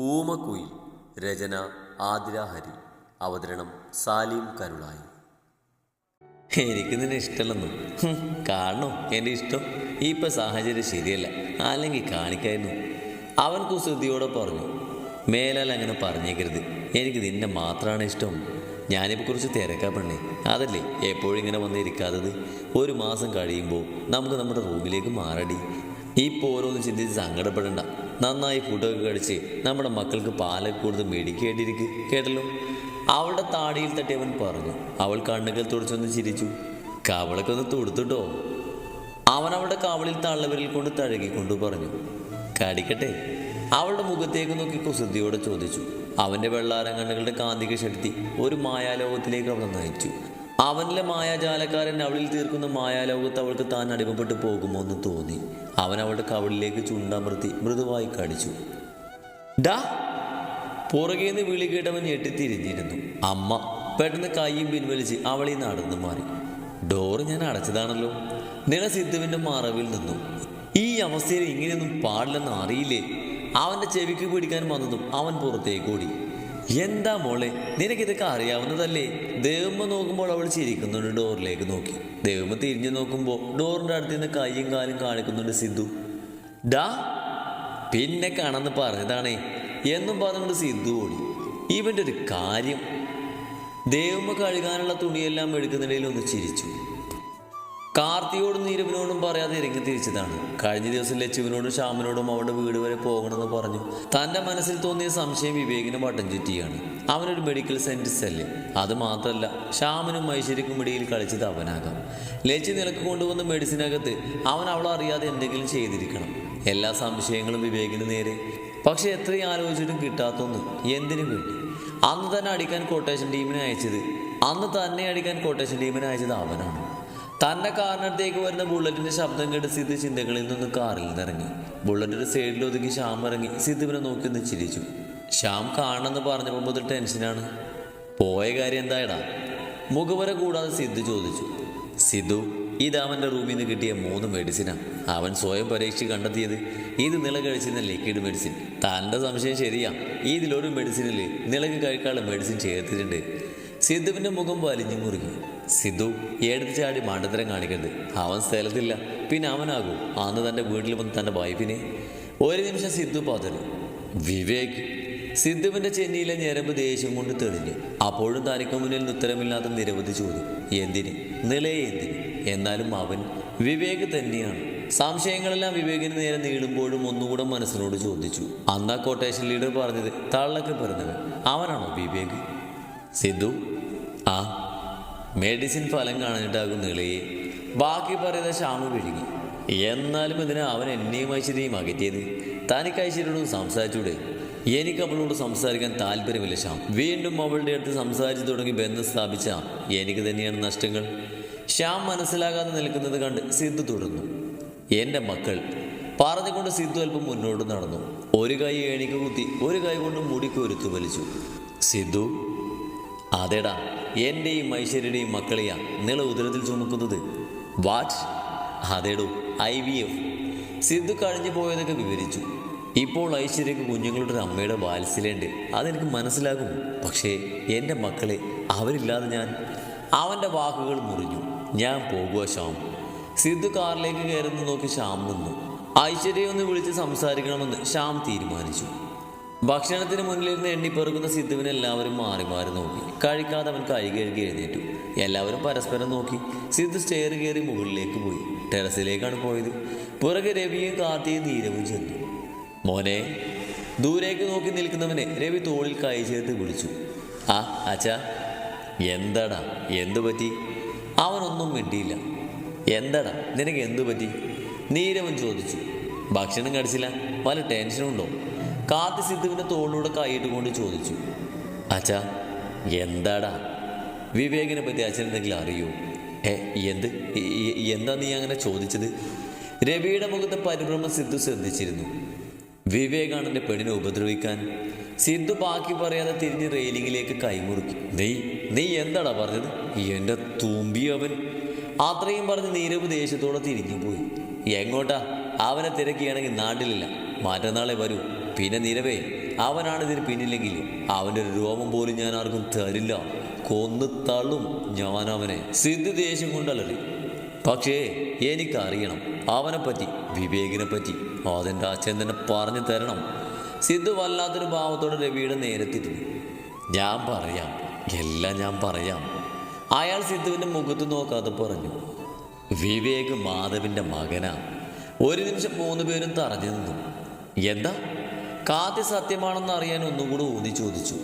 ഊമക്കുയിൽ രചന ആതിര ഹരി അവതരണം സാലിം കരുളായി. എനിക്ക് നിന്നെ ഇഷ്ടമല്ലെന്നു കാണണോ? എന്റെ ഇഷ്ടം ഇപ്പം സാഹചര്യം ശരിയല്ല. അല്ലെങ്കിൽ കാണിക്കായിരുന്നു. അവൻ കുസൃതിയോടെ പറഞ്ഞു മേലാൽ അങ്ങനെ പറഞ്ഞേക്കരുത്. എനിക്ക് നിന്നെ മാത്രമാണ് ഇഷ്ടം. ഞാനിപ്പോൾ കുറച്ച് തിരക്കാ പെണ്ണേ. അതല്ലേ എപ്പോഴും ഇങ്ങനെ വന്നിരിക്കാത്തത് ഒരു മാസം കഴിയുമ്പോൾ നമുക്ക് നമ്മുടെ റൂമിലേക്ക് മാറടി. ഇപ്പോൾ ഓരോന്ന് ചിന്തിച്ച് സങ്കടപ്പെടണ്ട. നന്നായി ഫുഡൊക്കെ കഴിച്ച് നമ്മുടെ മക്കൾക്ക് പാലൊക്കെ കൊടുത്ത് മേടിക്കേണ്ടിയിരിക്കും. കേട്ടല്ലോ? അവളുടെ താടിയിൽ തട്ടി അവൻ പറഞ്ഞു. അവൾ കണ്ണുകൾ തുടച്ചൊന്ന് ചിരിച്ചു. കവളൊക്കെ ഒന്ന് തൊടുത്തിട്ടോ? അവൻ അവളുടെ കവളിൽ തള്ളവരിൽ കൊണ്ട് തഴുകിക്കൊണ്ട് പറഞ്ഞു. കടിക്കട്ടെ. അവളുടെ മുഖത്തേക്ക് നോക്കി കുസൃതിയോടെ ചോദിച്ചു. അവന്റെ വെള്ളാരം കണ്ണുകളുടെ കാന്തിക ശക്തി ഒരു മായാലോകത്തിലേക്ക് അവളെ നയിച്ചു. അവനിലെ മായാജാലക്കാരൻ അവളിൽ തീർക്കുന്ന മായാലോകത്ത് അവൾക്ക് താൻ അടിമപ്പെട്ടു പോകുമോ എന്ന് തോന്നി. അവൻ അവളുടെ കവളിലേക്ക് ചുണ്ടമർത്തി മൃദുവായി കടിച്ചു. ഡാ പുറകേന്ന് വിളി കേട്ടവൻ ഞെട്ടിത്തിരിഞ്ഞിരുന്നു. അമ്മ പെട്ടെന്ന് കൈയും പിൻവലിച്ച് അവളി നടന്നു മാറി. ഡോറ് ഞാൻ അടച്ചതാണല്ലോ. നില സിദ്ധുവിന്റെ മറവിൽ നിന്നു. ഈ അവസ്ഥയിൽ ഇങ്ങനെയൊന്നും പാടില്ലെന്ന് അറിയില്ലേ? അവന്റെ ചെവിക്ക് പിടിക്കാൻ വന്നതും അവൻ പുറത്തേക്ക് ഓടി. എന്താ മോളെ? നിനക്കിതൊക്കെ അറിയാവുന്നതല്ലേ? ദേവമ്മ നോക്കുമ്പോൾ അവൾ ചിരിക്കുന്നുണ്ട് ഡോറിലേക്ക് നോക്കി. ദേവമ്മ തിരിഞ്ഞു നോക്കുമ്പോൾ ഡോറിന്റെ അടുത്ത് നിന്ന് കൈയും കാലും കാണിക്കുന്നുണ്ട് സിദ്ധു ഡാ പിന്നെ കാണാന്ന് പറഞ്ഞതാണേ. എന്നും പറഞ്ഞുകൊണ്ട് സിദ്ധു ഓടി. ഇവന്റെ ഒരു കാര്യം. ദേവമ്മ കഴുകാനുള്ള തുണിയെല്ലാം എടുക്കുന്നിടയിൽ ഒന്ന് ചിരിച്ചു. കാർത്തിയോടും നീരവിനോടും പറയാതെ ഇറങ്ങി തിരിച്ചതാണ്. കഴിഞ്ഞ ദിവസം ലച്ചുവിനോടും ശ്യാമിനോടും അവളുടെ വീട് വരെ പോകണമെന്ന് പറഞ്ഞു. തന്റെ മനസ്സിൽ തോന്നിയ സംശയം വിവേകിനെ വട്ടം ചുറ്റിയാണ്. അവനൊരു മെഡിക്കൽ സയന്റിസ്റ്റ് അല്ലേ? അത് മാത്രമല്ല ശ്യാമിനും ഐശ്വര്യക്കും ഇടയിൽ കളിച്ചത് അവനാകാം. ലച്ചു നിലയ്ക്ക് കൊണ്ടുവന്ന മെഡിസിനകത്ത് അവൻ അവളെ അറിയാതെ എന്തെങ്കിലും ചെയ്തിരിക്കണം. എല്ലാ സംശയങ്ങളും വിവേകിന് നേരെ. പക്ഷെ എത്രയും ആലോചിച്ചിട്ടും കിട്ടാത്തൊന്ന് എന്തിനു വേണ്ടി? അന്ന് തന്നെ അടിക്കാൻ കോട്ടേഷൻ ടീമിനെ അയച്ചത് അന്ന് തന്നെ അടിക്കാൻ കോട്ടേഷൻ ടീമിനെ അയച്ചത് അവനാണ്. തന്റെ കാറിനടുത്തേക്ക് വരുന്ന ബുള്ളറ്റിന്റെ ശബ്ദം കേട്ട് സിദ്ധു ചിന്തകളിൽ നിന്ന് കാറിൽ നിന്നിറങ്ങി ബുള്ളറ്റിന്റെ സൈഡിൽ ഒതുങ്ങി ശ്യാം ഇറങ്ങി. സിദ്ധുവിനെ നോക്കി ഒന്ന് ചിരിച്ചു. ശ്യാം കാണണമെന്ന് പറഞ്ഞപ്പോൾ മുതൽ ടെൻഷനാണ് പോയ കാര്യം എന്തായടാ? മുഖവര കൂടാതെ സിദ്ധു ചോദിച്ചു. സിദ്ധു ഇത് അവന്റെ റൂമിൽ നിന്ന് കിട്ടിയ മൂന്ന് മെഡിസിനാണ് അവൻ സ്വയം പരീക്ഷിച്ച് കണ്ടെത്തിയത് ഇത് നില കഴിച്ചിരുന്ന ലിക്വിഡ് മെഡിസിൻ തന്റെ സംശയം ശരിയാ. ഇതിലൊരു മെഡിസിനിൽ നിലയ്ക്ക് കഴിക്കാനുള്ള മെഡിസിൻ ചേർത്തിട്ടുണ്ട്. സിദ്ധുവിന്റെ മുഖം വലിഞ്ഞു മുറുകി. സിദ്ധു എടുത്ത് ചാടി മണ്ടത്തരം കാണിക്കരുത്. അവൻ സ്ഥലത്തില്ല. പിന്നെ അവനാകൂ. അന്ന് തന്റെ വീട്ടിൽ വന്ന് തന്റെ വൈഫിനെ ഒരു നിമിഷം സിദ്ധു പതറി വിവേക്. സിദ്ധുവിന്റെ ചെന്നിയിലെ ഞരമ്പ് ദേഷ്യം കൊണ്ട് തെളിഞ്ഞു. അപ്പോഴും തനിക്ക് മുന്നിൽ ഉത്തരമില്ലാത്ത നിരവധി ചോദ്യം. എന്തിന്? നിലയെ എന്തിന്? എന്നാലും അവൻ വിവേക് തന്നെയാണ്. സംശയങ്ങളെല്ലാം വിവേകിന് നേരെ നീളുമ്പോഴും ഒന്നുകൂടെ മനസ്സിനോട് ചോദിച്ചു. അന്നാ കോട്ടേഷൻ ലീഡർ പറഞ്ഞത് തള്ളക്ക് പറഞ്ഞത്. അവനാണോ വിവേക്? സിദ്ധു. ആ മെഡിസിൻ ഫലം കാണിട്ടാകും നീളയെ ബാക്കി പറയുന്ന ശാമ വിഴുങ്ങി. എന്നാലും ഇതിന് അവൻ എന്നെയും ഐശ്വര്യയും അകറ്റിയത്? തനിക്ക് ഐശ്വര്യയോട് സംസാരിച്ചൂടെ? എനിക്ക് അവളോട് സംസാരിക്കാൻ താല്പര്യമില്ല ശ്യാം വീണ്ടും അവളുടെ അടുത്ത് സംസാരിച്ചു തുടങ്ങി ബന്ധം സ്ഥാപിച്ച എനിക്ക് തന്നെയാണ് നഷ്ടങ്ങൾ. ശ്യാം മനസ്സിലാകാതെ നിൽക്കുന്നത് കണ്ട് സിദ്ധു തുടർന്നു. എന്റെ മക്കൾ പറഞ്ഞുകൊണ്ട് സിദ്ധു അല്പം മുന്നോട്ട് നടന്നു. ഒരു കൈ എണിക്ക് കുത്തി ഒരു കൈ കൊണ്ട് മുടി കൊരുത്തു വലിച്ചു. സിദ്ധു അതെടാ എന്റെയും ഐശ്വര്യയുടെയും മക്കളെയാ നിള ഉദരത്തിൽ ചുമക്കുന്നത്. വാട്ട് അതേടോ ഐ വി എഫ് സിദ്ധു കഴിഞ്ഞു പോയതൊക്കെ വിവരിച്ചു. ഇപ്പോൾ ഐശ്വര്യക്ക് കുഞ്ഞുങ്ങളുടെ ഒരു അമ്മയുടെ വാത്സല്യമുണ്ട്. അതെനിക്ക് മനസ്സിലാകും. പക്ഷേ എന്റെ മക്കളെ അവരില്ലാതെ ഞാൻ? അവന്റെ വാക്കുകൾ മുറിഞ്ഞു. ഞാൻ പോകുക ശ്യാം. സിദ്ധു കാറിലേക്ക് കയറുന്നു നോക്കി ശ്യാം നിന്നു. ഐശ്വര്യയെ ഒന്ന് വിളിച്ച് സംസാരിക്കണമെന്ന് ശ്യാം തീരുമാനിച്ചു. ഭക്ഷണത്തിന് മുന്നിലിരുന്ന് എണ്ണിപ്പെറുക്കുന്ന സിദ്ധുവിനെ എല്ലാവരും മാറി മാറി നോക്കി. കഴിക്കാതെ അവൻ കൈ കഴുകി എഴുന്നേറ്റു. എല്ലാവരും പരസ്പരം നോക്കി. സിദ്ധു സ്റ്റെയർ കയറി മുകളിലേക്ക് പോയി. ടെറസിലേക്കാണ് പോയത്. പുറകെ രവിയും കാത്തിയും നീരവും ചെന്നു. മോനെ ദൂരേക്ക് നോക്കി നിൽക്കുന്നവനെ രവി തോളിൽ കൈ ചേർത്ത് വിളിച്ചു. ആ അച്ഛാ എന്താടാ? എന്തു പറ്റി? അവനൊന്നും മിണ്ടിയില്ല. എന്താടാ? നിനക്ക് എന്തു പറ്റി? നീരവൻ ചോദിച്ചു. ഭക്ഷണം കടിച്ചില്ല. വല്ല ടെൻഷനുണ്ടോ കാത്തി സിദ്ധുവിന്റെ തോളിലൂടെ കൈയിട്ട് കൊണ്ട് ചോദിച്ചു അച്ഛാ എന്താടാ? വിവേകിനെ പറ്റി അച്ഛൻ എന്തെങ്കിലും അറിയോ? ഏ എന്ത്? എന്താ നീ അങ്ങനെ ചോദിച്ചത്? രവിയുടെ മുഖത്തെ പരിഭ്രമം സിദ്ധു ശ്രദ്ധിച്ചിരുന്നു. വിവേകാണ് എന്റെ പെണ്ണിനെ ഉപദ്രവിക്കാൻ. സിദ്ധു ബാക്കി പറയാതെ തിരിഞ്ഞ് റെയിലിങ്ങിലേക്ക് കൈമുറുക്കി നീ നീ എന്താടാ പറഞ്ഞത്? എന്റെ തൂമ്പി അവൻ. അത്രയും പറഞ്ഞ് നീരവ് ദേഷ്യത്തോടെ തിരിഞ്ഞു പോയി എങ്ങോട്ടാ? അവനെ തിരക്കിയാണെങ്കിൽ നാട്ടിലില്ല. മറ്റന്നാളെ വരൂ. പിന്നെ നിലവേ അവനാണ് ഇതിന് പിന്നില്ലെങ്കിൽ അവന്റെ ഒരു രോമം പോലും ഞാൻ ആർക്കും തരില്ല. കൊന്നു തള്ളും ഞാൻ അവനെ. സിദ്ധു ദേഷ്യം കൊണ്ടല്ലേ പക്ഷേ എനിക്കറിയണം അവനെ പറ്റി വിവേകിനെ പറ്റി അതെന്റെ അച്ഛൻ തന്നെ പറഞ്ഞു തരണം. സിദ്ധു വല്ലാത്തൊരു ഭാവത്തോടെ രവിയുടെ നേരത്തിരുന്നു ഞാൻ പറയാം എല്ലാം ഞാൻ പറയാം. അയാൾ സിദ്ധുവിന്റെ മുഖത്ത് നോക്കാതെ പറഞ്ഞു വിവേക് മാധവിന്റെ മകനാ. ഒരു നിമിഷം മൂന്ന് പേരും തറഞ്ഞു നിന്നു. എന്താ? കാത്യ സത്യമാണെന്ന് അറിയാൻ ഒന്നുകൂടി ഊന്നി ചോദിച്ചു.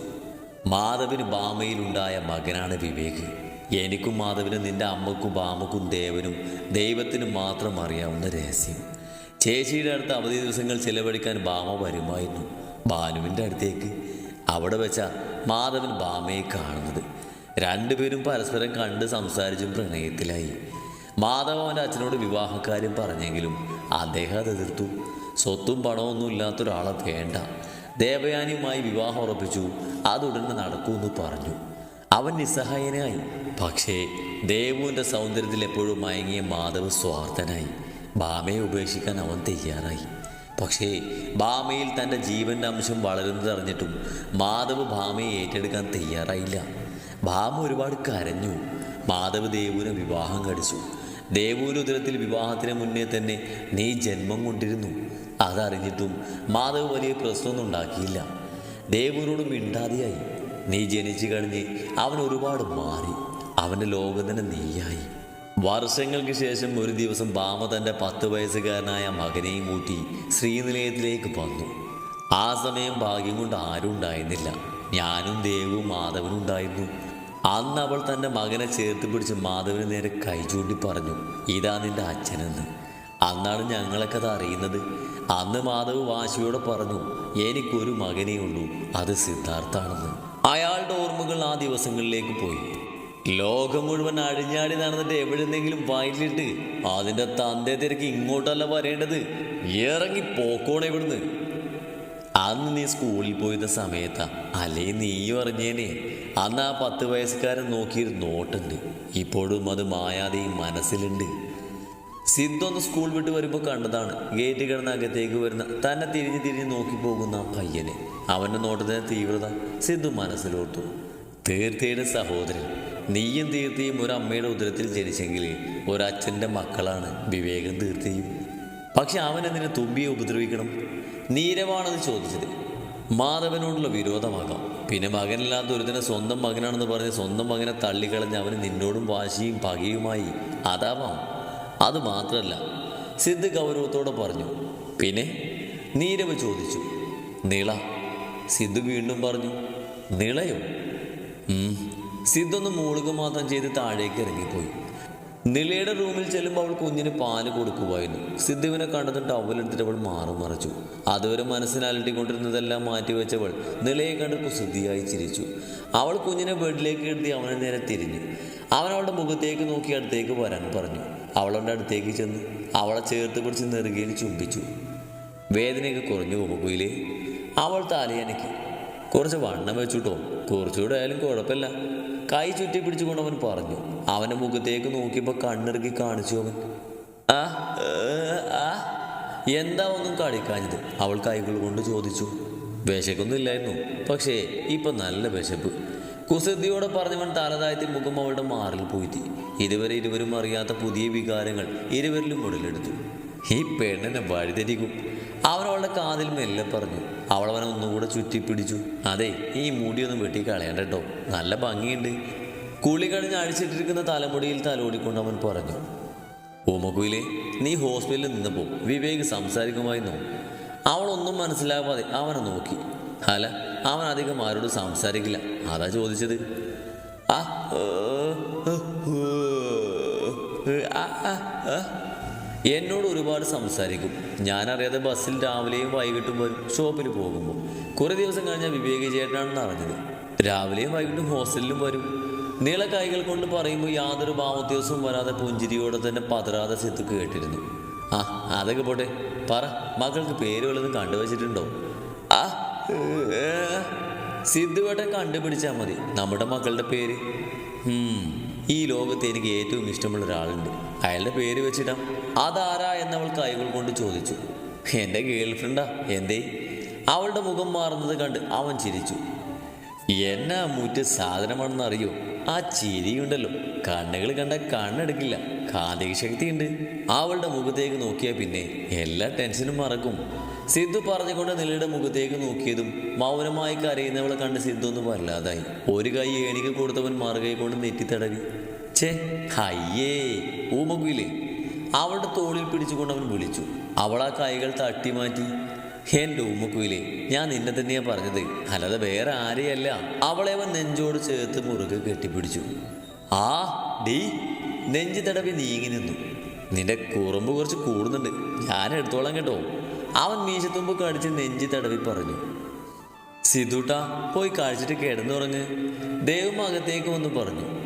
മാധവിന് ബാമയിലുണ്ടായ മകനാണ് വിവേക്. എനിക്കും മാധവിനും നിന്റെ അമ്മക്കും ബാമക്കും ദേവനും ദൈവത്തിനും മാത്രം അറിയാവുന്ന രഹസ്യം. ചേച്ചിയുടെ അടുത്ത് അവധി ദിവസങ്ങൾ ചിലവഴിക്കാൻ ബാമ വരുമായിരുന്നു. ബാനുവിന്റെ അടുത്തേക്ക്. അവിടെ വെച്ച മാധവൻ ബാമയെ കാണുന്നത്. രണ്ടുപേരും പരസ്പരം കണ്ട് സംസാരിച്ചും പ്രണയത്തിലായി. മാധവ അവന്റെ അച്ഛനോട് വിവാഹക്കാര്യം പറഞ്ഞെങ്കിലും അദ്ദേഹം അത് എതിർത്തു. സ്വത്തും പണമൊന്നും ഇല്ലാത്ത ഒരാളെ വേണ്ട. ദേവയാനിയുമായി വിവാഹം ഉറപ്പിച്ചു. അതുടനെ നടക്കുമെന്ന് പറഞ്ഞു. അവൻ നിസ്സഹായനായി. പക്ഷേ ദേവുവിന്റെ സൗന്ദര്യത്തിൽ എപ്പോഴും മയങ്ങിയ മാധവ് സ്വാർത്ഥനായി. ബാമയെ ഉപേക്ഷിക്കാൻ അവൻ തയ്യാറായി. പക്ഷേ ബാമയിൽ തന്റെ ജീവന്റെ അംശം വളരുന്നതറിഞ്ഞിട്ടും മാധവ് ഭാമയെ ഏറ്റെടുക്കാൻ തയ്യാറായില്ല. ഭാമ ഒരുപാട് കരഞ്ഞു. മാധവ് ദേവുവിനെ വിവാഹം കഴിച്ചു. ദേവുവിന്റെ ഉദരത്തിൽ വിവാഹത്തിന് മുന്നേ തന്നെ നീ ജന്മം കൊണ്ടിരുന്നു. അതറിഞ്ഞിട്ടും മാധവ് വലിയ പ്രശ്നമൊന്നും ഉണ്ടാക്കിയില്ല. ദേവൂരോട് മിണ്ടാതെയായി. നീ ജനിച്ചു കഴിഞ്ഞ് അവൻ ഒരുപാട് മാറി. അവന്റെ ലോകം തന്നെ നീയായി. വർഷങ്ങൾക്ക് ശേഷം ഒരു ദിവസം ബാമ തന്റെ പത്ത് വയസ്സുകാരനായ മകനെയും കൂട്ടി ശ്രീനിലയത്തിലേക്ക് വന്നു. ആ സമയം ഭാഗ്യം കൊണ്ട് ആരും ഉണ്ടായിരുന്നില്ല. ഞാനും ദേവും മാധവനും ഉണ്ടായിരുന്നു. അന്ന് അവൾ തന്റെ മകനെ ചേർത്ത് പിടിച്ച് മാധവന് നേരെ കൈ ചൂണ്ടി പറഞ്ഞു ഇതാ നിന്റെ അച്ഛനെന്ന്. അന്നാണ് ഞങ്ങളൊക്കെ അത് അറിയുന്നത്. അന്ന് മാധവ് വാശിയോടെ പറഞ്ഞു എനിക്കൊരു മകനേ ഉള്ളൂ. അത് സിദ്ധാർത്ഥാണെന്ന്. അയാളുടെ ഓർമ്മകൾ ആ ദിവസങ്ങളിലേക്ക് പോയി. ലോകം മുഴുവൻ അഴിഞ്ഞാടി നടന്നിട്ട് എവിടെന്നെങ്കിലും വയലിട്ട് അതിന്റെ തന്തേ തിരക്ക് ഇങ്ങോട്ടല്ല വരേണ്ടത്. ഇറങ്ങി പോക്കോണെ ഇവിടുന്ന്. അന്ന് നീ സ്കൂളിൽ പോയിരുന്ന സമയത്താ അല്ലേ നീയും അറിഞ്ഞേനെ. അന്ന് ആ പത്ത് വയസ്സുകാരൻ നോക്കിയൊരു നോട്ടുണ്ട് ഇപ്പോഴും അത് മായാതെ മനസ്സിലുണ്ട്. സിദ്ധൊന്ന് സ്കൂൾ വിട്ട് വരുമ്പോൾ കണ്ടതാണ്. ഗേറ്റ് കിടന്ന് അകത്തേക്ക് വരുന്ന തന്നെ തിരിഞ്ഞ് തിരിഞ്ഞ് നോക്കി പോകുന്ന പയ്യനെ. അവന്റെ നോട്ടത്തിന്റെ തീവ്രത സിദ്ധു മനസ്സിലോർത്തു. തീർത്തയുടെ സഹോദരൻ നീയും തീർത്തയും ഒരു അമ്മയുടെ ഉദരത്തിൽ ജനിച്ചെങ്കിൽ ഒരച്ഛന്റെ മക്കളാണ്. വിവേകം തീർത്തയും. പക്ഷെ അവൻ എന്തിനെ തുമ്പിയെ ഉപദ്രവിക്കണം? നീരവാണെന്ന് ചോദിച്ചത്. മാധവനോടുള്ള വിരോധമാകാം. പിന്നെ മകനില്ലാത്ത ഒരുത്തനെ സ്വന്തം മകനാണെന്ന് പറഞ്ഞ് സ്വന്തം മകനെ തള്ളിക്കളഞ്ഞ് അവന് നിന്നോടും വാശിയും പകയുമായി. അതാവാം. അത് മാത്രമല്ല സിദ്ധ് ഗൗരവത്തോടെ പറഞ്ഞു പിന്നെ? നീരവ് ചോദിച്ചു നീള സിദ്ധു വീണ്ടും പറഞ്ഞു നിളയോ. സിദ്ധൊന്ന് മൂളുക മാത്രം ചെയ്ത് താഴേക്ക് ഇറങ്ങിപ്പോയി. നിളയുടെ റൂമിൽ ചെല്ലുമ്പോൾ അവൾ കുഞ്ഞിന് പാൽ കൊടുക്കുമായിരുന്നു സിദ്ധുവിനെ കണ്ടതിട്ട് അവലെടുത്തിട്ട് അവൾ മാറും മറച്ചു. അതുവരെ മനസ്സിനലട്ടിക്കൊണ്ടിരുന്നതെല്ലാം മാറ്റിവെച്ചവൾ നിളയെ കണ്ട് കുസൃതിയായി ചിരിച്ചു. അവൾ കുഞ്ഞിനെ ബെഡിലേക്ക് എഴുതി അവനെ നേരെ തിരിഞ്ഞു. അവൻ അവളുടെ മുഖത്തേക്ക് നോക്കി അടുത്തേക്ക് വരാൻ പറഞ്ഞു. അവളുടെ അടുത്തേക്ക് ചെന്ന് അവളെ ചേർത്ത് പിടിച്ച് നെറുകയിൽ ചുംബിച്ചു. വേദനയൊക്കെ കുറഞ്ഞു പോകുമ്പോയില്ലേ അവൾ തലയനക്കി കുറച്ച് വണ്ണം വെച്ചുട്ടോ കുറച്ചുകൂടെ ആയാലും കുഴപ്പമില്ല. കൈ ചുറ്റി പിടിച്ചുകൊണ്ട് അവൻ പറഞ്ഞു. അവന്റെ മുഖത്തേക്ക് നോക്കിയപ്പോൾ കണ്ണിറുക്കി കാണിച്ചു അവൻ. ആ എന്താ ഒന്നും കളിക്കാഞ്ഞത്? അവൾ കൈകൾ കൊണ്ട് ചോദിച്ചു. വിശക്കൊന്നും ഇല്ലായിരുന്നു പക്ഷേ ഇപ്പൊ നല്ല വിശപ്പ്. കുസൃതിയോടെ പറഞ്ഞവൻ തലതാഴ്ത്തി മുഖം അവളുടെ മാറിൽ പോയിത്തി ഇതുവരെ ഇരുവരും അറിയാത്ത പുതിയ വികാരങ്ങൾ ഇരുവരിലും ഉടലെടുത്തു. ഈ പെണ്ണിനെ വഴിതെരിക്കും അവൻ അവളുടെ കാതിൽ മെല്ലെ പറഞ്ഞു. അവൾ അവനെ ഒന്നുകൂടെ ചുറ്റിപ്പിടിച്ചു. അതെ ഈ മുടിയൊന്നും വെട്ടി കളയണ്ട കേട്ടോ. നല്ല ഭംഗിയുണ്ട്. കുളി കഴിഞ്ഞ് അഴിച്ചിട്ടിരിക്കുന്ന തലമുടിയിൽ തലോടിക്കൊണ്ട് അവൻ പറഞ്ഞു ഓമക്കുയിലെ നീ ഹോസ്പിറ്റലിൽ നിന്ന് നിന്നപ്പോൾ വിവേക് സംസാരിക്കുമായിരുന്നു. അവളൊന്നും മനസ്സിലാവാതെ അവനെ നോക്കി. അല്ല അവൻ അധികം ആരോട് സംസാരിക്കില്ല. അതാ ചോദിച്ചത്. ആ. എന്നോട് ഒരുപാട് സംസാരിക്കും. ഞാനറിയാതെ ബസ്സിൽ രാവിലെയും വൈകിട്ടും വരും ഷോപ്പിൽ പോകുമ്പോൾ. കുറേ ദിവസം കഴിഞ്ഞാൽ വിവേക് ചേട്ടനാണെന്ന് അറിഞ്ഞത്. രാവിലെയും വൈകിട്ടും ഹോസ്റ്റലിലും വരും. നീള കൈകൾ കൊണ്ട് പറയുമ്പോൾ യാതൊരു ഭാവോദ്ദേശവും വരാതെ പുഞ്ചിരിയോടെ തന്നെ പതറാതെ സിത്ത് കേട്ടിരുന്നു. ആ അതൊക്കെ പോട്ടെ. പറ മക്കൾക്ക് പേര് വല്ലതും കണ്ടുവച്ചിട്ടുണ്ടോ? ആ സിദ്ധുവേട്ടൻ കണ്ടുപിടിച്ചാൽ മതി. നമ്മുടെ മക്കളുടെ പേര്. ഈ ലോകത്ത് എനിക്ക് ഏറ്റവും ഇഷ്ടമുള്ള ഒരാളുണ്ട്. അയാളുടെ പേര് വെച്ചിടാം. അതാരാ എന്നവൾ കൈകൾ കൊണ്ട് ചോദിച്ചു. എന്റെ ഗേൾ ഫ്രണ്ടാ എന്തേ? അവളുടെ മുഖം മാറുന്നത് കണ്ട് അവൻ ചിരിച്ചു. എന്നാ മുറ്റ സാധനമാണെന്ന് അറിയോ ആ ചിരിയുണ്ടല്ലോ. കണ്ണുകൾ കണ്ട കണ്ണെടുക്കില്ല. കാന്തിക ശക്തിയുണ്ട്. അവളുടെ മുഖത്തേക്ക് നോക്കിയാൽ പിന്നെ എല്ലാ ടെൻഷനും മറക്കും. സിദ്ധു പറഞ്ഞുകൊണ്ട് നിലയുടെ മുഖത്തേക്ക് നോക്കിയതും മൗനമായി കരയുന്നവളെ കണ്ട് സിദ്ധു ഒന്നും വല്ലാതായി. ഒരു കൈ ഏണിക്ക് കൊടുത്തവൻ മറുകൈ കൊണ്ട് നെറ്റി തടവി ചേ ഹയ്യേ ഊമകുയിലേ അവളുടെ തോളിൽ പിടിച്ചുകൊണ്ട് അവൻ വിളിച്ചു. അവൾ ആ കൈകൾ തട്ടി മാറ്റി എന്റെ ഉമ്മക്കുയിലെ ഞാൻ നിന്നെ തന്നെയാ പറഞ്ഞത്. അല്ലാതെ വേറെ ആരെയല്ല. അവളെ അവൻ നെഞ്ചോട് ചേർത്ത് മുറുകെ കെട്ടിപ്പിടിച്ചു. ആ ഡീ നെഞ്ചു തടവി നീങ്ങി നിന്നു. നിന്റെ കുറുമ്പ് കുറച്ച് കൂടുന്നുണ്ട്. ഞാൻ എടുത്തോളാം കേട്ടോ. അവൻ മീശത്തുമ്പ് കടിച്ച് നെഞ്ചി തടവി പറഞ്ഞു. സിദ്ധുട്ട പോയി കഴിച്ചിട്ട് കിടന്നുറങ്ങ്. ദൈവം അകത്തേക്ക് വന്ന് പറഞ്ഞു.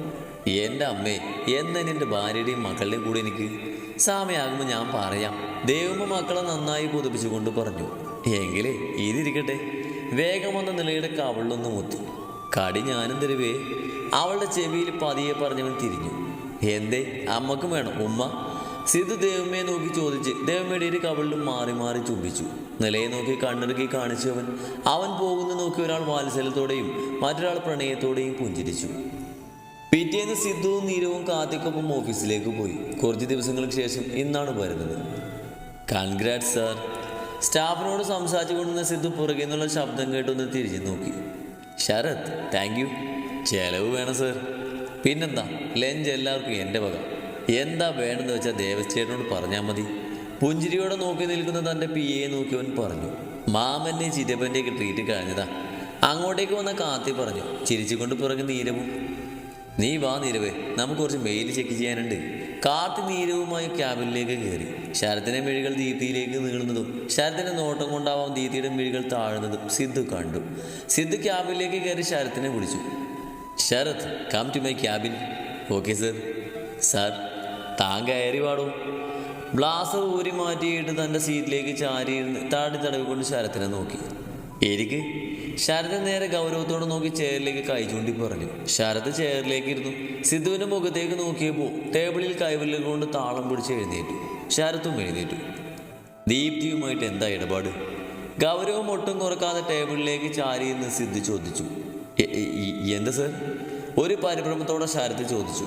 എന്റെ അമ്മേ എന്നാ എന്റെ ഭാര്യയുടെയും മക്കളുടെയും കൂടെ എനിക്ക് സമയമാകുമ്പോൾ ഞാൻ പറയാം ദേവമ്മ മക്കളെ നന്നായി പുതുപ്പിച്ചുകൊണ്ട് പറഞ്ഞു. എങ്കിലേ ഇതിരിക്കട്ടെ. വേഗം വന്ന നിലയുടെ കവളിലൊന്ന് മുത്തി. കടി ഞാനും തരുവേ. അവളുടെ ചെവിയിൽ പതിയെ പറഞ്ഞവൻ തിരിഞ്ഞു. എന്തേ അമ്മക്കും വേണം. ഉമ്മ? സിദ്ധു ദേവമ്മയെ നോക്കി ചോദിച്ച് ദേവമ്മയുടെ ഇരു കവളിലും മാറി മാറി ചുംബിച്ചു. നിലയെ നോക്കി കണ്ണിറുക്കി കാണിച്ചവൻ അവൻ പോകുന്ന നോക്കി ഒരാൾ വാത്സല്യത്തോടെയും മറ്റൊരാൾ പ്രണയത്തോടെയും പുഞ്ചിരിച്ചു. പിറ്റേന്ന് സിദ്ധുവും നീരവും കാത്തിക്കൊപ്പം ഓഫീസിലേക്ക് പോയി. കുറച്ച് ദിവസങ്ങൾക്ക് ശേഷം ഇന്നാണ് വരുന്നത്. Congrat sir. സ്റ്റാഫിനോട് സംസാരിച്ചു കൊണ്ടുവന്ന സിദ്ധു പുറകെ നിന്നുള്ള ശബ്ദം കേട്ടൊന്ന് തിരിഞ്ഞു നോക്കി. ശരത് താങ്ക് യു ചെലവ് വേണം സാർ. പിന്നെന്താ? ലഞ്ച് എല്ലാവർക്കും എന്റെ വക. എന്താ വേണമെന്ന് വെച്ചാൽ ദേവസ്ചേട്ടനോട് പറഞ്ഞാൽ മതി. പുഞ്ചിരിയോടെ നോക്കി നിൽക്കുന്ന തന്റെ പി എ നോക്കിയവൻ പറഞ്ഞു. മാമന്റെ ചിതപ്പന്റെയൊക്കെ ട്രീറ്റ് കഴിഞ്ഞതാ. അങ്ങോട്ടേക്ക് വന്ന കാത്തി പറഞ്ഞു. ചിരിച്ചുകൊണ്ട് പിറകെ നീരവും നീ വാ നീരവേ നമുക്ക് കുറച്ച് മെയിൽ ചെക്ക് ചെയ്യാനുണ്ട്. കാത്ത് നീരവുമായി ക്യാബിനിലേക്ക് കയറി. ശരത്തിന്റെ മിഴികൾ ദീപ്തിയിലേക്ക് നീളുന്നതും ശരത്തിന്റെ നോട്ടം കൊണ്ടാവാം ദീപ്തിയുടെ മിഴികൾ താഴുന്നതും സിദ്ധു കണ്ടു. സിദ്ധു ക്യാബിനിലേക്ക് കയറി ശരത്തിനെ വിളിച്ചു. Sharath come to my cabin okay sir sir താൻ കയറി പാടും ബ്ലാസർ ഊരി മാറ്റിയിട്ട് തന്റെ സീറ്റിലേക്ക് ചാരിയിരുന്ന് താടി തടവിക്കൊണ്ട് ശരത്തിനെ നോക്കി. എനിക്ക് ശരത് നേരെ ഗൗരവത്തോട് നോക്കി ചെയറിലേക്ക് കൈ ചൂണ്ടി പറഞ്ഞു. ശാരദ ചെയറിലേക്ക് ഇരുന്നു സിദ്ധുവിന്റെ മുഖത്തേക്ക് നോക്കിയപ്പോൾ ടേബിളിൽ കൈവല്ലുകൾ കൊണ്ട് താളം പിടിച്ച് എഴുന്നേറ്റു. ശാരദും എഴുന്നേറ്റു. ദീപ്തിയുമായിട്ട് എന്താ ഇടപാട്? ഗൗരവം ഒട്ടും കുറക്കാതെ ടേബിളിലേക്ക് ചാരിയെന്ന് സിദ്ധു ചോദിച്ചു. "എ- എ- എന്താ സർ ഒരു പരിഭ്രമത്തോടെ ശാരദ ചോദിച്ചു.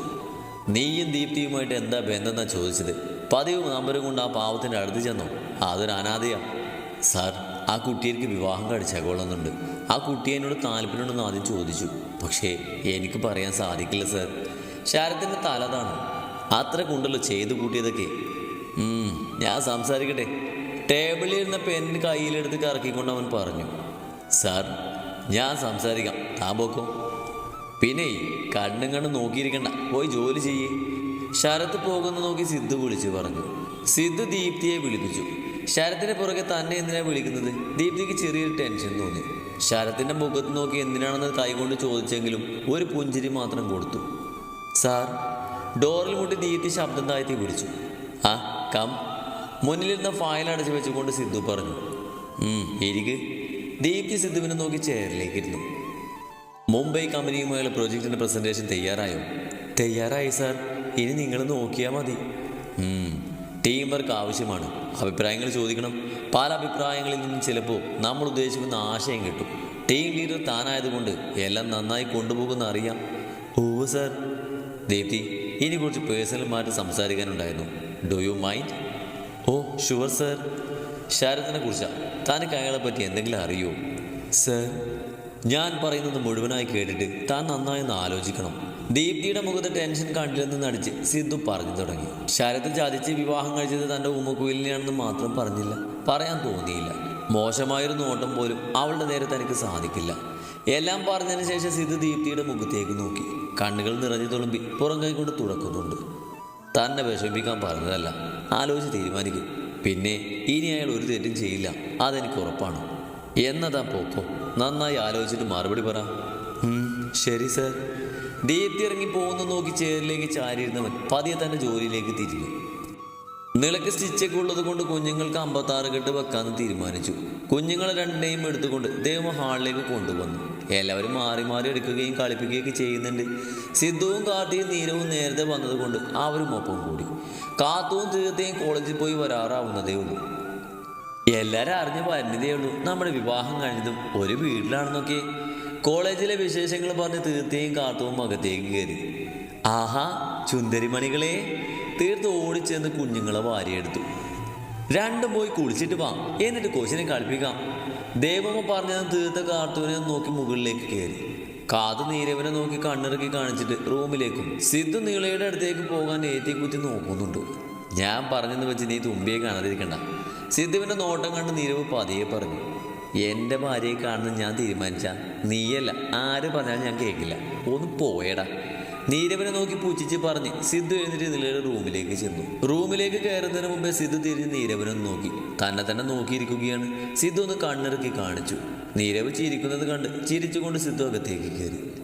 നീയും ദീപ്തിയുമായിട്ട് എന്താ ബന്ധം ചോദിച്ചത്? പതിവ് നമ്പരും കൊണ്ട് ആ പാവത്തിന്റെ അടുത്ത് ചെന്നു. അതൊരു അനാഥയാ. സാർ ആ കുട്ടിയെനിക്ക് വിവാഹം കഴിച്ചേക്കൊള്ളുന്നുണ്ട് ആ കുട്ടി എന്നോട് താല്പര്യമുണ്ടെന്ന് ആദ്യം ചോദിച്ചു. പക്ഷേ എനിക്ക് പറയാൻ സാധിക്കില്ല സർ. ശാരത്തിന്റെ തല അതാണ്. അത്ര കൊണ്ടല്ലോ ചെയ്തു കൂട്ടിയതൊക്കെ. ഞാൻ സംസാരിക്കട്ടെ. ടേബിളിൽ ഇരുന്ന പെണ്ണിന് കയ്യിലെടുത്ത് കറക്കിക്കൊണ്ട് അവൻ പറഞ്ഞു സാർ ഞാൻ സംസാരിക്കാം. താൻ പോക്കോ. പിന്നെ കണ്ണും കണ്ട് നോക്കിയിരിക്കണ്ട. പോയി ജോലി ചെയ്യേ. ശരത്ത് പോകുന്ന നോക്കി സിദ്ധു വിളിച്ചു പറഞ്ഞു. സിദ്ധു ദീപ്തിയെ വിളിപ്പിച്ചു. ശരത്തിന്റെ പുറകെ തന്നെ എന്തിനാ വിളിക്കുന്നത്? ദീപ്തിക്ക് ചെറിയൊരു ടെൻഷൻ തോന്നി. ശരത്തിന്റെ മുഖത്ത് നോക്കി എന്തിനാണെന്ന് കൈകൊണ്ട് ചോദിച്ചെങ്കിലും ഒരു പുഞ്ചിരി മാത്രം കൊടുത്തു. സാർ ഡോറിൽ മുട്ടി ദീപ്തി ശബ്ദം താഴ്ത്തി വിളിച്ചു ആ കം. മുന്നിലിരുന്ന ഫയൽ അടച്ചു വെച്ചുകൊണ്ട് സിദ്ധു പറഞ്ഞു. "ഉം, ഇരിക്ക്. ദീപ്തി സിദ്ധുവിനെ നോക്കി ചെയറിലേക്ക് ഇരുന്നു. മുംബൈ കമ്പനിയുമായുള്ള പ്രോജക്റ്റിന്റെ പ്രസന്റേഷൻ തയ്യാറായോ? തയ്യാറായി സാർ. ഇനി നിങ്ങൾ നോക്കിയാൽ മതി. ടീം വർക്ക് ആവശ്യമാണ്. അഭിപ്രായങ്ങൾ ചോദിക്കണം. പല അഭിപ്രായങ്ങളിൽ നിന്നും ചിലപ്പോൾ നമ്മൾ ഉദ്ദേശിക്കുന്ന ആശയം കിട്ടും. ടീം ലീഡർ താനായതുകൊണ്ട് എല്ലാം നന്നായി കൊണ്ടുപോകുമെന്ന് അറിയാം. ഓ സർ. ദീപ്തി ഇനി കുറച്ച് personal സംസാരിക്കാനുണ്ടായിരുന്നു. Do you mind oh sure sir. ശരത്തിനെ കുറിച്ചാണ് തനിക്ക് അയാളെ പറ്റി എന്തെങ്കിലും അറിയോ? സർ ഞാൻ പറയുന്നത് മുഴുവനായി കേട്ടിട്ട് താൻ നന്നായി ഒന്ന് ആലോചിക്കണം. ദീപ്തിയുടെ മുഖത്ത് ടെൻഷൻ കണ്ടില്ലെന്ന് നടിച്ച് സിദ്ധു പറഞ്ഞു തുടങ്ങി. ശരത് ചതിച്ച് വിവാഹം കഴിച്ചത് തന്റെ ഉമ്മക്കുയിലിനെയാണെന്ന് മാത്രം പറഞ്ഞില്ല. പറയാൻ തോന്നിയില്ല. മോശമായൊരു നോട്ടം പോലും അവളുടെ നേരെ തനിക്ക് സാധിക്കില്ല. എല്ലാം പറഞ്ഞതിന് ശേഷം സിദ്ധു ദീപ്തിയുടെ മുഖത്തേക്ക് നോക്കി. കണ്ണുകൾ നിറഞ്ഞു തുളുമ്പി പുറം കൈകൊണ്ട് തുറക്കുന്നുണ്ട്. തന്നെ വിഷമിപ്പിക്കാൻ പറഞ്ഞതല്ല. ആലോചിച്ച് തീരുമാനിക്കും. പിന്നെ ഇനി അയാൾ ഒരു തെറ്റും ചെയ്യില്ല. അതെനിക്ക് ഉറപ്പാണ്. എന്നതാ പോക്കോ നന്നായി ആലോചിച്ചിട്ട് മറുപടി പറ. "ഉം, ശരി സർ. ദീപ്തി ഇറങ്ങി പോകുന്ന നോക്കി ചേറിലേക്ക് ചാരിയിരുന്നവൻ പതിയെ തന്റെ ജോലിയിലേക്ക് തിരിഞ്ഞു. നിളക്ക് സ്റ്റിച്ചൊക്കെ ഉള്ളത് കൊണ്ട് കുഞ്ഞുങ്ങൾക്ക് അമ്പത്താറ് കെട്ട് വെക്കാമെന്ന് തീരുമാനിച്ചു. കുഞ്ഞുങ്ങളെ രണ്ടിനെയും എടുത്തുകൊണ്ട് ദേവ ഹാളിലേക്ക് കൊണ്ടുവന്നു. എല്ലാവരും മാറി മാറി എടുക്കുകയും കളിപ്പിക്കുകയൊക്കെ ചെയ്യുന്നുണ്ട്. സിദ്ധുവും കാർത്തിയും നീരവും നേരത്തെ വന്നതുകൊണ്ട് അവരും ഒപ്പം കൂടി. കാത്തുവും തീർത്തയും കോളേജിൽ പോയി വരാറാവുന്നതേ ഉള്ളൂ. എല്ലാവരും അറിഞ്ഞ വരുന്നതേ ഉള്ളൂ. നമ്മുടെ വിവാഹം കഴിഞ്ഞതും ഒരു വീട്ടിലാണെന്നൊക്കെ. കോളേജിലെ വിശേഷങ്ങൾ പറഞ്ഞ് തീർത്തേയും കാത്തവും അകത്തേക്ക് കയറി. ആഹാ ചുന്തരിമണികളെ. തീർത്ത് ഓടിച്ചെന്ന് കുഞ്ഞുങ്ങളെ വാരിയെടുത്തു. രണ്ടും പോയി കുളിച്ചിട്ട് വാ. എന്നിട്ട് കൊച്ചിനെ കളിപ്പിക്കാം. ദേവമ്മ പറഞ്ഞത് തീർത്ത കാർത്തൂനെ നോക്കി മുകളിലേക്ക് കയറി. കാത് നീരവനെ നോക്കി കണ്ണിറക്കി കാണിച്ചിട്ട് റൂമിലേക്കും സിദ്ധു നീളയുടെ അടുത്തേക്ക് പോകാൻ ഏറ്റി കുത്തി നോക്കുന്നുണ്ട്. ഞാൻ പറഞ്ഞെന്ന് വെച്ച് നീ തുമ്പിയെ കാണാതിരിക്കണ്ട. സിദ്ധുവിന്റെ നോട്ടം കണ്ട് നീരവ് പതിയെ പറഞ്ഞു. എന്റെ ഭാര്യയെ കാണുന്ന ഞാൻ തീരുമാനിച്ച. നീയല്ല ആര് പറഞ്ഞാലും ഞാൻ കേൾക്കില്ല. ഒന്ന് പോയടാ. നീരവനെ നോക്കി പൂച്ചിച്ച് പറഞ്ഞ് സിദ്ധു എഴുന്നേറ്റ് നിലയുടെ റൂമിലേക്ക് ചെന്നു. റൂമിലേക്ക് കയറുന്നതിന് മുമ്പേ സിദ്ധു തിരിഞ്ഞ് നീരവനൊന്ന് നോക്കി. തന്നെ തന്നെ നോക്കിയിരിക്കുകയാണ്. സിദ്ധു ഒന്ന് കണ്ണിറക്കി കാണിച്ചു. നീരവ് ചിരിക്കുന്നത് കണ്ട് ചിരിച്ചുകൊണ്ട് സിദ്ധു അകത്തേക്ക് കയറി.